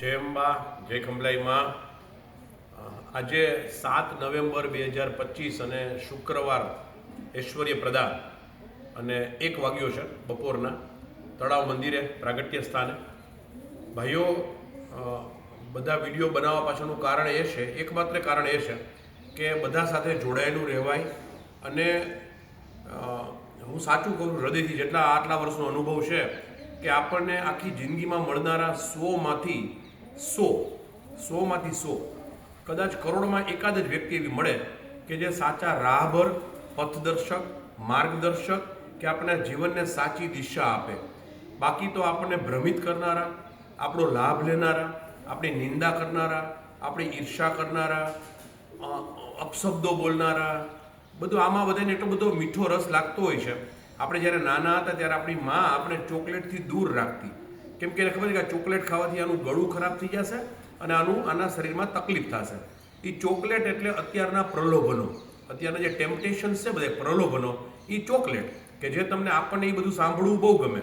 જય અંબા જય ખંભલાઈમાં. આજે સાત નવેમ્બર બે હજાર પચીસ અને શુક્રવાર ઐશ્વર્ય પ્રદાન અને એક વાગ્યો છે બપોરના તળાવ મંદિરે પ્રાગટ્ય સ્થાને. ભાઈઓ બધા વીડિયો બનાવવા પાછળનું કારણ એ છે, એકમાત્ર કારણ એ છે કે બધા સાથે જોડાયેલું રહેવાય અને હું સાચું કહું હૃદયથી, જેટલા આટલા વર્ષનો અનુભવ છે કે આપણને આખી જિંદગીમાં મળનારા સોમાંથી સો, સોમાંથી સો. કદાચ કરોડમાં એકાદ જ વ્યક્તિ એવી મળે કે જે સાચા રાહબર પથદર્શક, માર્ગદર્શક કે આપણા જીવનને સાચી દિશા આપે. બાકી તો આપણને ભ્રમિત કરનારા, આપણો લાભ લેનારા, આપણી નિંદા કરનારા, આપણી ઈર્ષા કરનારા અપશબ્દો બોલનારા, બધું આમાં બધાને એટલો બધો મીઠો રસ લાગતો હોય છે. આપણે જ્યારે નાના હતા ત્યારે આપણી મા આપણે ચોકલેટથી દૂર રાખતી. કેમ કે ખબર છે કે ચોકલેટ ખાવાથી આનું ગળું ખરાબ થઈ જશે અને આનું આના શરીરમાં તકલીફ થશે. એ ચોકલેટ એટલે અત્યારના પ્રલોભનો. અત્યારના જે ટેમ્પટેશન્સ છે બધા પ્રલોભનો એ ચોકલેટ. કે જે તમને આપણને એ બધું સાંભળવું બહુ ગમે.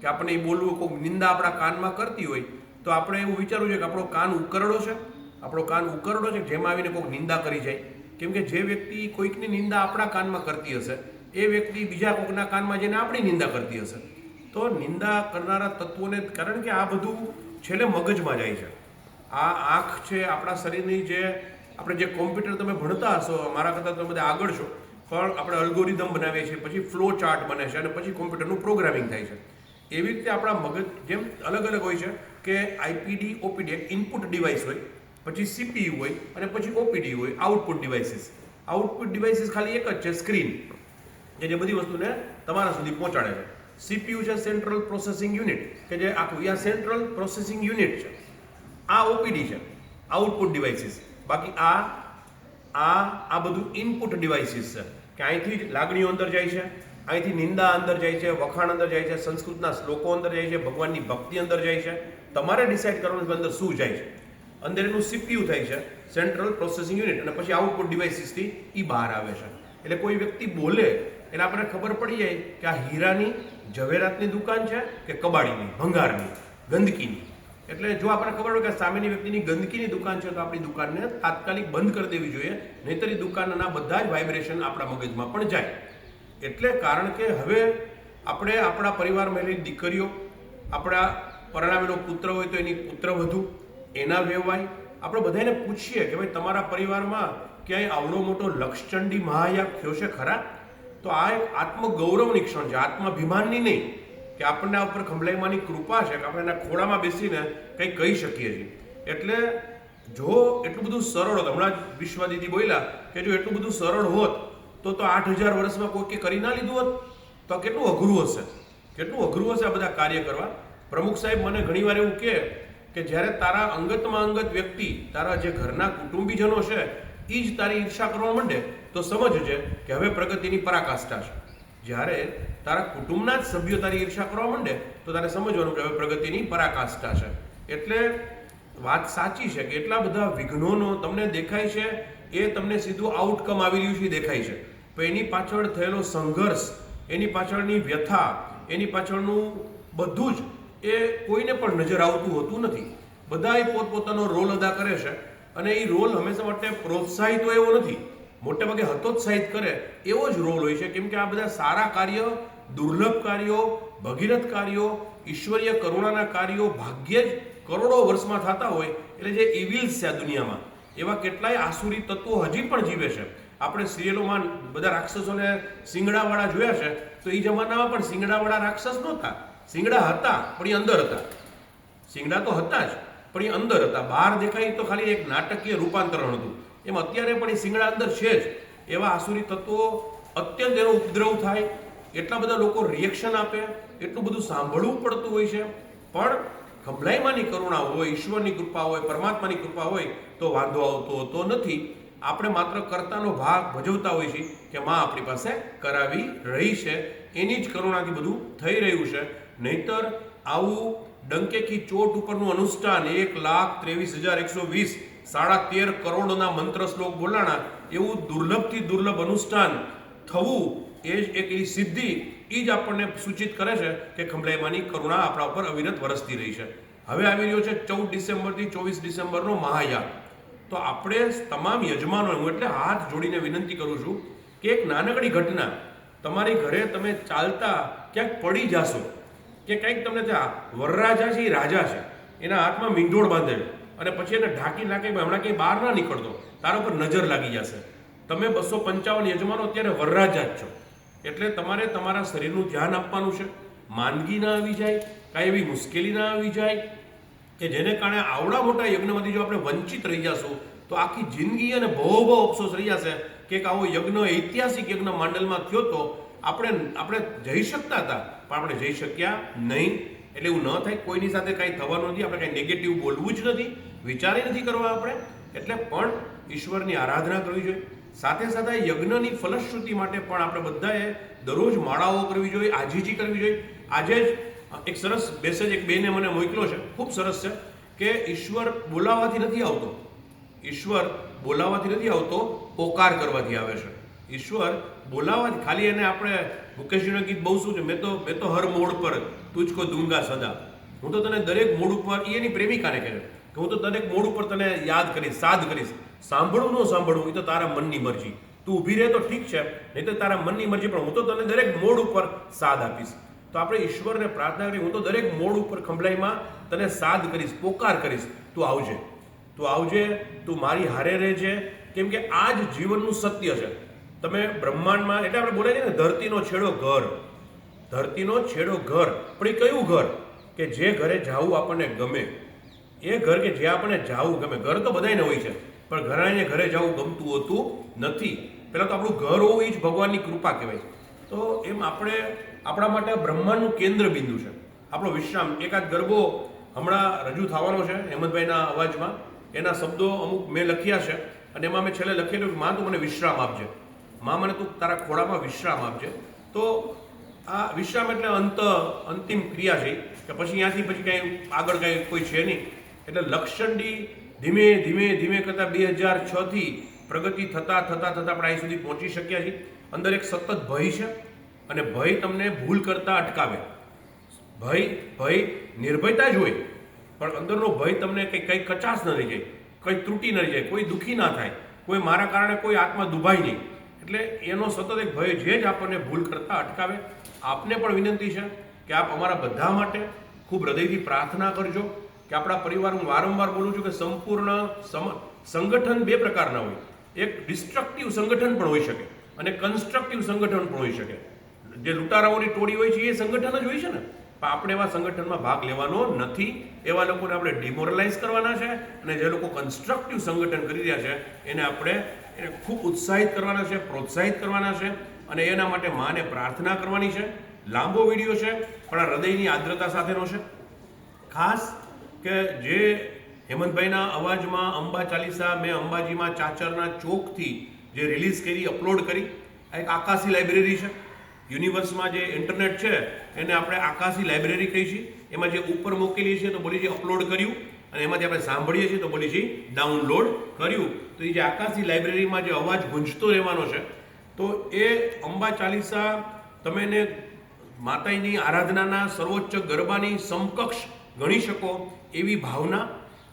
કે આપણને એ બોલવું કોઈ નિંદા આપણા કાનમાં કરતી હોય, તો આપણે એવું વિચારવું છે કે આપણો કાન ઉકરડો છે. આપણો કાન ઉકરડો છે, જેમાં આવીને કોઈક નિંદા કરી જાય. કેમ કે જે વ્યક્તિ કોઈકની નિંદા આપણા કાનમાં કરતી હશે, એ વ્યક્તિ બીજા કોઈકના કાનમાં જઈને આપણી નિંદા કરતી હશે. તો નિંદા કરનારા તત્વોને કારણ કે આ બધું છેલ્લે મગજમાં જાય છે. આ આંખ છે, આપણા શરીરની જે, આપણે જે કોમ્પ્યુટર તમે ભણતા હશો, મારા કરતાં તમે બધા આગળ છો, પણ આપણે અલ્ગોરિધમ બનાવીએ છીએ, પછી ફ્લો ચાર્ટ બને છે અને પછી કોમ્પ્યુટરનું પ્રોગ્રામિંગ થાય છે. એવી રીતે આપણા મગજ જેમ અલગ અલગ હોય છે કે આઈપીડી, ઓપીડી, એક ઇનપુટ ડિવાઇસ હોય, પછી સીપીયુ હોય, અને પછી ઓપીડી હોય આઉટપુટ ડિવાઇસીસ આઉટપુટ ડિવાઇસીસ ખાલી એક જ છે સ્ક્રીન જે બધી વસ્તુને તમારા સુધી પહોંચાડે છે. સીપીયુ છે સેન્ટ્રલ પ્રોસેસિંગ યુનિટ કે જે આખું આ સેન્ટ્રલ પ્રોસેસિંગ યુનિટ છે. આ ઓપીડી છે આઉટપુટ ડિવાઇસીસ બાકી આ આ આ બધું ઇનપુટ ડિવાઇસીસ છે, કે અહીંથી જ લાગણીઓ અંદર જાય છે, અહીંથી નિંદા અંદર જાય છે, વખાણ અંદર જાય છે, સંસ્કૃતના શ્લોકો અંદર જાય છે, ભગવાનની ભક્તિ અંદર જાય છે. તમારે ડિસાઇડ કરવાનું કે અંદર શું જાય છે. અંદર એનું સીપીયુ થાય છે સેન્ટ્રલ પ્રોસેસિંગ યુનિટ અને પછી આઉટપુટ ડિવાઇસીસથી એ બહાર આવે છે. એટલે કોઈ વ્યક્તિ બોલે એટલે આપણે ખબર પડી જાય કે આ હીરાની ઝવેરાતની દુકાન છે કે કબાડીની, ભંગારની, ગંદકીની. એટલે જો આપણે ખબર હોય કે સામેની વ્યક્તિની ગંદકીની દુકાન છે, તો આપણી દુકાનને તાત્કાલિક બંધ કરી દેવી જોઈએ. નહીતર દુકાનના બધા જ વાઇબ્રેશન આપણા મગજમાં પણ જાય. એટલે કારણ કે હવે આપણે આપણા પરિવારમાં રહેલી દીકરીઓ, આપણા પરણાવેલો પુત્ર હોય તો એની પુત્ર વધુ, એના વેવાય. આપણે બધાને પૂછીએ કે ભાઈ તમારા પરિવારમાં ક્યાંય આવડો મોટો લક્ષચંડી મહાયાગ થયો છે ખરા? તો આ એક આત્મગૌરવની ક્ષણ છે. આત્માભિમાનની નહીં, કે આપણને આ ઉપર ખંભલાઈમાંની કૃપા છે, કે આપણે એના ખોળામાં બેસીને કંઈ કહી શકીએ છીએ. એટલે જો એટલું બધું સરળ હોત, હમણાં જ વિશ્વા બોલ્યા કે જો એટલું બધું સરળ હોત, તો તો આઠ હજાર વર્ષમાં કોઈકે કરી ના લીધું હોત, તો કેટલું અઘરું હશે? કેટલું અઘરું હશે આ બધા કાર્ય કરવા? પ્રમુખ સાહેબ મને ઘણીવાર એવું કહે કે જ્યારે તારા અંગતમાં અંગત વ્યક્તિ, તારા જે ઘરના કુટુંબીજનો છે એ જ તારી ઈર્ષા કરવા માંડે, તો સમજજે કે હવે પ્રગતિની પરાકાષ્ઠા છે. જ્યારે તારા કુટુંબના જ સભ્યો તારી ઈર્ષા કરવા માંડે, તો તારે સમજવાનું કે હવે પ્રગતિની પરાકાષ્ઠા છે. એટલે વાત સાચી છે કે એટલા બધા વિઘ્નોનો તમને દેખાય છે, એ તમને સીધું આઉટકમ આવી રહ્યું છે દેખાય છે. પણ એની પાછળ થયેલો સંઘર્ષ, એની પાછળની વ્યથા, એની પાછળનું બધું જ એ કોઈને પણ નજર આવતું હોતું નથી. બધાએ પોતપોતાનો રોલ અદા કરે છે. અને એ રોલ હંમેશા માટે પ્રોત્સાહિત હોય એવો નથી. મોટે ભાગે હતોત્સાહિત કરે એવો જ રોલ હોય છે, કેમ કે આ બધા સારા કાર્ય, દુર્લભ કાર્યો, ભગીરથ કાર્યો, ઈશ્વરીય કરુણાના કાર્યો ભાગ્યે જ કરોડો વર્ષમાં થતા હોય, એટલે જે ઇવિલ્સ છે આ દુનિયામાં, એવા કેટલાય આસુરી તત્વો હજી પણ જીવે છે. આપણે સિરિયલોમાં બધા રાક્ષસોને સિંગડાવાળા જોયા છે, તો એ જમાનામાં પણ સિંગડાવાળા રાક્ષસ નહોતા. સિંગડા હતા, પણ એ અંદર હતા. સિંગડા તો હતા જ. પણ એ અંદર હતા. બહાર દેખાય તો ખાલી એક નાટકીય રૂપાંતરણ હતું. એમ અત્યારે પણ એ સિંગડા અંદર છે જ. એવા આસુરી તત્વો અત્યંત એનો ઉપદ્રવ થાય. એટલા બધા લોકો રિએક્શન આપે. એટલું બધું સાંભળવું પડતું હોય છે. પણ ખંભલાઈમાંની કરુણા હોય, ઈશ્વરની કૃપા હોય, પરમાત્માની કૃપા હોય, તો વાંધો આવતો હોતો નથી. આપણે માત્ર કર્તાનો ભાગ ભજવતા હોઈએ છીએ કે માં આપણી પાસે કરાવી રહી છે. એની જ કરુણાથી બધું થઈ રહ્યું છે. નહીતર આવું ડંકેકી ચોટ ઉપરનું અનુષ્ઠાન એક લાખ ત્રેવીસ હજાર એકસો વીસ, સાડા તેર કરોડના મંત્ર શ્લોક બોલાણા. એવું દુર્લભથી દુર્લભ અનુષ્ઠાન થવું એ જ એક સિદ્ધિ એ જ આપણને સૂચિત કરે છે કે ખંભલાઈમાંની કરુણા આપણા ઉપર અવિરત વરસતી રહી છે. હવે આવી રહ્યો છે ચૌદ ડિસેમ્બરથી ચોવીસ ડિસેમ્બરનો મહાયાગ તો આપણે તમામ યજમાનો હું એટલે હાથ જોડીને વિનંતી કરું છું કે એક નાનકડી ઘટના તમારી ઘરે તમે ચાલતા ક્યાંક પડી જાશો. કે કંઈક તમને ત્યાં વરરાજા છે એ રાજા છે. એના હાથમાં મીંઢોળ બાંધેલો. અને પછી એને ઢાંકી નાખે હમણાં કંઈ બહાર ના નીકળતો. તારા પર નજર લાગી જશે. તમે બસો પંચાવન યજમાનો અત્યારે વરરાજા જ છો. એટલે તમારે તમારા શરીરનું ધ્યાન આપવાનું છે. માંદગી ના આવી જાય, કાંઈ એવી મુશ્કેલી ના આવી જાય, કે જેને કારણે આવડા મોટા યજ્ઞમાંથી જો આપણે વંચિત રહી જશું, તો આખી જિંદગી અને બહુ બહુ અફસોસ રહી જશે કે આવો યજ્ઞ, ઐતિહાસિક યજ્ઞ માંડલમાં થયો તો આપણે આપણે જઈ શકતા હતા, પણ આપણે જઈ શક્યા નહીં. એટલે એવું ન થાય, કોઈની સાથે કાંઈ થવાનું નથી, આપણે કાંઈ નેગેટિવ બોલવું જ નથી, વિચારી નથી કરવા આપણે. એટલે પણ ઈશ્વરની આરાધના કરવી જોઈએ. સાથે સાથે યજ્ઞની ફલશ્રુતિ માટે પણ આપણે બધાએ દરરોજ માળાઓ કરવી જોઈએ, આજીજી કરવી જોઈએ. આજે જ એક સરસ મેસેજ એક બેને મને મોકલ્યો છે, ખૂબ સરસ છે, કે ઈશ્વર બોલાવવાથી નથી આવતો. ઈશ્વર બોલાવવાથી નથી આવતો, પોકાર કરવાથી આવે છે. ઈશ્વર બોલાવવાથી ખાલી એને આપણે મુકેશજીનું ગીત બહુ શું છે? મેં તો મેં તો હર મોડ પર તુજકો દુંગા સદા. હું તો તને દરેક મોડ ઉપર એ એની પ્રેમિકાને કહે કે હું તો દરેક મોડ ઉપર તને યાદ કરીશ, સાદ કરીશ. સાંભળવું ન સાંભળવું એ તો તારા મનની મરજી. તું ઊભી રહે તો ઠીક છે, નહીં તો તારા મનની મરજી, પણ હું તો તને દરેક મોડ ઉપર સાદ આપીશ. તો આપણે ઈશ્વરને પ્રાર્થના કરી હું તો દરેક મોડ ઉપર ખંભલાઈમાં તને સાદ કરીશ, પોકાર કરીશ. તું આવજે. તું આવજે, તું મારી હારે રહેજે. કેમ કે આ જ જીવનનું સત્ય છે. તમે બ્રહ્માંડમાં, એટલે આપણે બોલે છે ને, ધરતીનો છેડો ઘર. ધરતીનો છેડો ઘર. પણ એ કયું ઘર? કે જે ઘરે જાવું આપણને ગમે. એ ઘર કે જે આપણને જાવું ગમે. ઘર તો બધાને હોય છે. પણ ઘરાને ઘરે જવું ગમતું હોતું નથી. પહેલાં તો આપણું ઘર હોવું એ જ ભગવાનની કૃપા કહેવાય. તો એમ આપણે, આપણા માટે બ્રહ્માંડનું કેન્દ્ર બિંદુ છે. આપણો વિશ્રામ. એકાદ ગરબો હમણાં રજૂ થવાનો છે, હેમંતભાઈના અવાજમાં. એના શબ્દો અમુક મેં લખ્યા છે. અને એમાં મેં છેલ્લે લખેલું કે માં, તું મને વિશ્રામ આપજે. માં મને તું તારા ખોળામાં વિશ્રામ આપજે. તો આ વિશ્રામ એટલે અંત, અંતિમ ક્રિયા છે. કે પછી ત્યાંથી પછી કાંઈ આગળ કાંઈ કોઈ છે નહીં. એટલે લક્ષંડી ધીમે ધીમે ધીમે કરતાં બે હજાર છથી પ્રગતિ થતાં થતાં થતાં આપણે અહીં સુધી પહોંચી શક્યા છીએ. અંદર એક સતત ભય છે અને ભય તમને ભૂલ કરતાં અટકાવે. ભય ભય નિર્ભયતા જ હોય. પણ અંદરનો ભય તમને કંઈ કંઈ કચાશ ન રહી જાય. કંઈ ત્રુટી ન રહી જાય. કોઈ દુઃખી ના થાય. કોઈ મારા કારણે કોઈ આત્મા દુભાય નહીં. એટલે એનો સતત એક ભય જે જ આપણને ભૂલ કરતાં અટકાવે, આપને પણ વિનંતી છે કે આપ અમારા બધા માટે ખૂબ હૃદયથી પ્રાર્થના કરજો કે આપણા પરિવાર, હું વારંવાર બોલું છું કે સંપૂર્ણ સંગઠન બે પ્રકારના હોય. એક ડિસ્ટ્રક્ટિવ સંગઠન પણ હોઈ શકે અને કન્સ્ટ્રક્ટિવ સંગઠન પણ હોઈ શકે. જે લૂંટારાઓની ટોળી હોય છે એ સંગઠન જ હોય છે ને? પણ આપણે એવા સંગઠનમાં ભાગ લેવાનો નથી. એવા લોકોને આપણે ડિમોરલાઇઝ કરવાના છે અને જે લોકો કન્સ્ટ્રક્ટિવ સંગઠન કરી રહ્યા છે એને આપણે એને ખૂબ ઉત્સાહિત કરવાના છે, પ્રોત્સાહિત કરવાના છે અને એના માટે માને પ્રાર્થના કરવાની છે. લાંબો વીડિયો છે, પણ આ હૃદયની આર્દ્રતા સાથેનો છે. ખાસ કે જે હેમંતભાઈના અવાજમાં અંબા ચાલીસા, મેં અંબાજીમાં ચાચરના ચોકથી જે રિલીઝ કરી અપલોડ કરી, આ એક આકાશી લાઇબ્રેરી છે. યુનિવર્સમાં જે ઇન્ટરનેટ છે, એને આપણે આકાશી લાઇબ્રેરી કહી છીએ. એમાં જે ઉપર મૂકેલી છે, તો બોલી જે અપલોડ કર્યું. અને એમાંથી આપણે સાંભળીએ છીએ તો બોલી છે ડાઉનલોડ કર્યું. તો એ જે આકાશી લાઇબ્રેરીમાં જે અવાજ ગુંજતો રહેવાનો છે, તો એ અંબા ચાલીસા તમે એને માતાજીની આરાધનાના સર્વોચ્ચ ગરબાની સમકક્ષ ગણી શકો એવી ભાવના,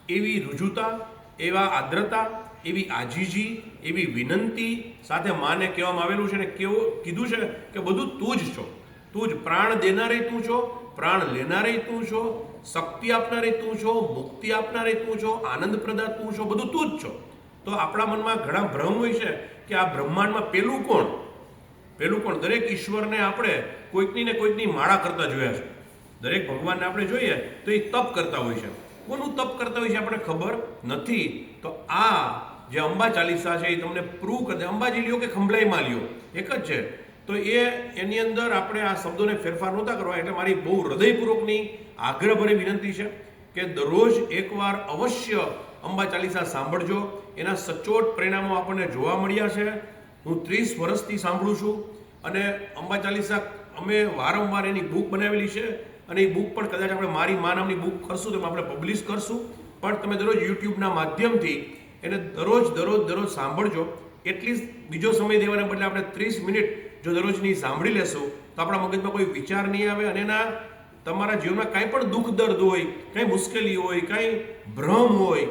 એવી રુજુતા, એવા આદ્રતા, એવી આજીજી, એવી વિનંતી સાથે માને કહેવામાં આવેલું છે ને કેવું કીધું છે કે બધું તું જ છો. તું જ પ્રાણ દેનારે તું છો, પ્રાણ લેનારે તું છો શક્તિ આપનારી તું છો મુક્તિ આપનારી તું છો આનંદ પ્રદા તું છો બધું તું જ છો. તો આપણા મનમાં ઘણા ભ્રમ હોય છે કે આ બ્રહ્માંડમાં પેલું કોણ? પેલું પણ દરેક ઈશ્વરને આપણે કોઈકની ને કોઈકની માળા કરતા જોયા છે. દરેક ભગવાનને આપણે જોઈએ તો એ તપ કરતા હોય છે. કોનું તપ કરતા હોય છે આપણે ખબર નથી? તો આ જે અંબા ચાલીસા છે એ તમને પ્રૂવ કરી અંબાજી લ્યો કે ખંભલાઈમાં લ્યો. એક જ છે. તો એ એની અંદર આપણે આ શબ્દોને ફેરફાર નહોતા કરવા, એટલે મારી બહુ હૃદયપૂર્વકની આગ્રહભરી વિનંતી છે કે દરરોજ એકવાર અવશ્ય અંબા ચાલીસા સાંભળજો. એના સચોટ પરિણામો આપણને જોવા મળ્યા છે. હું ત્રીસ વર્ષથી સાંભળું છું અને અંબા ચાલીસા અમે વારંવાર એની બુક બનાવેલી છે અને એ બુક પણ કદાચ આપણે મારી મા નામની બુક કરશું તો આપણે પબ્લિશ કરશું. પણ તમે દરરોજ યુટ્યુબના માધ્યમથી એને દરરોજ દરરોજ દરરોજ સાંભળજો. એટલી બીજો સમય દેવાને બદલે આપણે ત્રીસ મિનિટ જો દરરોજની સાંભળી લેશું, તો આપણા મગજમાં કોઈ વિચાર નહીં આવે અને એના તમારા જીવનમાં કાંઈ પણ દુઃખ દર્દ હોય, કાંઈ મુશ્કેલી હોય, કાંઈ ભ્રમ હોય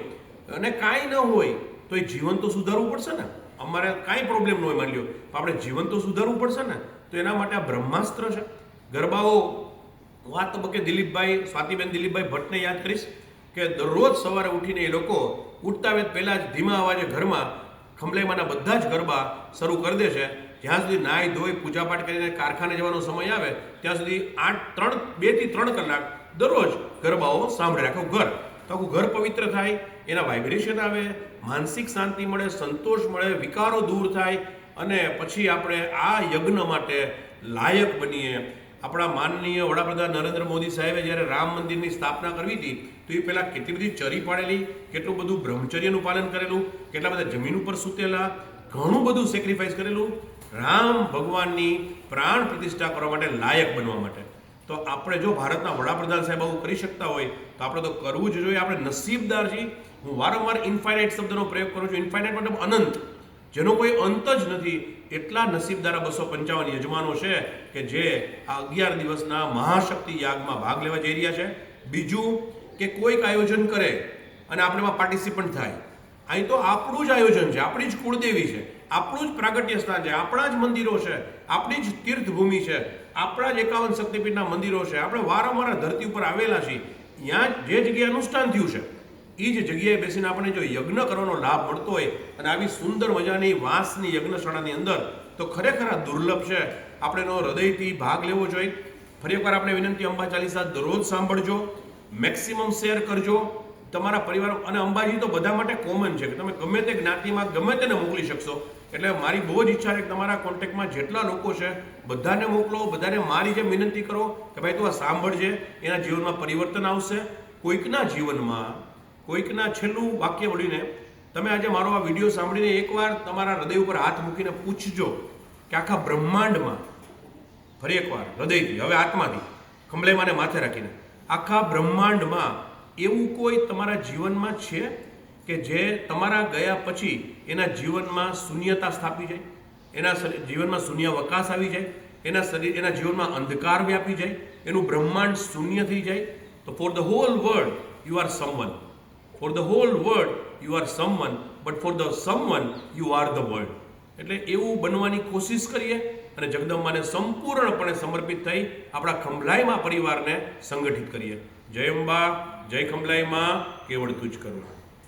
અને કાંઈ ન હોય, તો એ જીવન તો સુધારવું પડશે ને? અમારે કાંઈ પ્રોબ્લેમ ન હોય, માની લો આપણે જીવન તો સુધારવું પડશે ને? તો એના માટે આ બ્રહ્માસ્ત્ર છે. ગરબાઓ વાત તો બકે દિલીપભાઈ, સ્વાતિબેન દિલીપભાઈ ભટ્ટને યાદ કરીશ કે દરરોજ સવારે ઉઠીને એ લોકો ઉઠતા વેત પહેલાં જ ધીમા અવાજે ઘરમાં ખંભલેમાના બધા જ ગરબા શરૂ કરી દે છે. જ્યાં સુધી નાહી ધોઈ પૂજાપાઠ કરીને કારખાને જવાનો સમય આવે, ત્યાં સુધી આઠ, ત્રણ, બેથી ત્રણ કલાક દરરોજ ગરબાઓ સાંભળે રાખો ઘર. તો આખું ઘર પવિત્ર થાય, એના વાઇબ્રેશન આવે, માનસિક શાંતિ મળે, સંતોષ મળે, વિકારો દૂર થાય, અને પછી આપણે આ યજ્ઞ માટે લાયક બનીએ. આપણા માનનીય વડાપ્રધાન નરેન્દ્ર મોદી સાહેબે જ્યારે રામ મંદિરની સ્થાપના કરવી હતી, તો એ પહેલાં કેટલી બધી ચરી પાડેલી, કેટલું બધું બ્રહ્મચર્યનું પાલન કરેલું, કેટલા બધા જમીન ઉપર સૂતેલા, ઘણું બધું સેક્રિફાઈસ કરેલું રામ ભગવાનની પ્રાણ પ્રતિષ્ઠા કરવા માટે લાયક બનવા માટે. તો આપણે જો ભારતના વડાપ્રધાન સાહેબ આવું કરી શકતા હોય, તો આપણે તો કરવું જ જોઈએ. આપણે નસીબદાર છીએ. હું વારંવાર ઇન્ફાઇનાઇટ શબ્દનો પ્રયોગ કરું છું. ઇન્ફાઇનાઇટ મતલબ અનંત. જેનો કોઈ અંત જ નથી. એટલા નસીબદારા બસો પંચાવન યજમાનો છે કે જે આ અગિયાર દિવસના મહાશક્તિ યાગમાં ભાગ લેવા જઈ રહ્યા છે. બીજું કે કોઈક આયોજન કરે અને આપણે એમાં પાર્ટિસિપન્ટ થાય. અહીં તો આપણું જ આયોજન છે, આપણી જ કુળદેવી છે, આપણું જ પ્રાગટ્ય સ્થાન છે, આપણા જ મંદિરો છે, આપણી જ તીર્થભૂમિ છે, આપણા જ એકાવન શક્તિપીઠના મંદિરો છે, આપણે વારંવાર ધરતી ઉપર આવેલા છીએ. ત્યાં જે જગ્યાએ અનુષ્ઠાન થયું છે એ જ જગ્યાએ બેસીને આપણે જો યજ્ઞ કરવાનો લાભ મળતો હોય અને આવી સુંદર મજાની વાંસની યજ્ઞશાળાની અંદર, તો ખરેખર આ દુર્લભ છે. આપણે એનો હૃદયથી ભાગ લેવો જોઈએ. ફરી એકવાર આપણે વિનંતી, અંબા ચાલીસા દરરોજ સાંભળજો. મેક્સિમમ શેર કરજો. તમારા પરિવાર અને અંબાજી તો બધા માટે કોમન છે કે તમે ગમે તે જ્ઞાતિમાં ગમે તેને મોકલી શકશો. એટલે મારી બહુ જ ઈચ્છા છે કે તમારા કોન્ટેક્ટમાં જેટલા લોકો છે, બધાને મોકલો, બધાને મારી જેમ વિનંતી કરો કે ભાઈ તું આ સાંભળજે, એના જીવનમાં પરિવર્તન આવશે. કોઈકના જીવનમાં, કોઈકના છેલ્લું વાક્ય વળીને તમે આજે મારો આ વીડિયો સાંભળીને એકવાર તમારા હૃદય ઉપર હાથ મૂકીને પૂછજો કે આખા બ્રહ્માંડમાં, ફરી એકવાર હૃદયથી, હવે આત્માથી, ખંભલેમાને માથે રાખીને, આખા બ્રહ્માંડમાં એવું કોઈ તમારા જીવનમાં છે કે જે તમારા ગયા પછી એના જીવનમાં શૂન્યતા સ્થાપી જાય? એના જીવનમાં શૂન્યાવકાશ આવી જાય? એના શરીર એના જીવનમાં અંધકાર વ્યાપી જાય? એનું બ્રહ્માંડ શૂન્ય થઈ જાય? તો for the whole world you are someone for the whole world you are someone but for the someone you are the world એટલે એવું બનવાની કોશિશ કરીએ અને જગદંબાને સંપૂર્ણપણે સમર્પિત થઈ આપણા ખંભલાઈમાં પરિવારને સંગઠિત કરીએ. જય અંબા જય ખંભલાઈમાં કેવળ તું જ કરું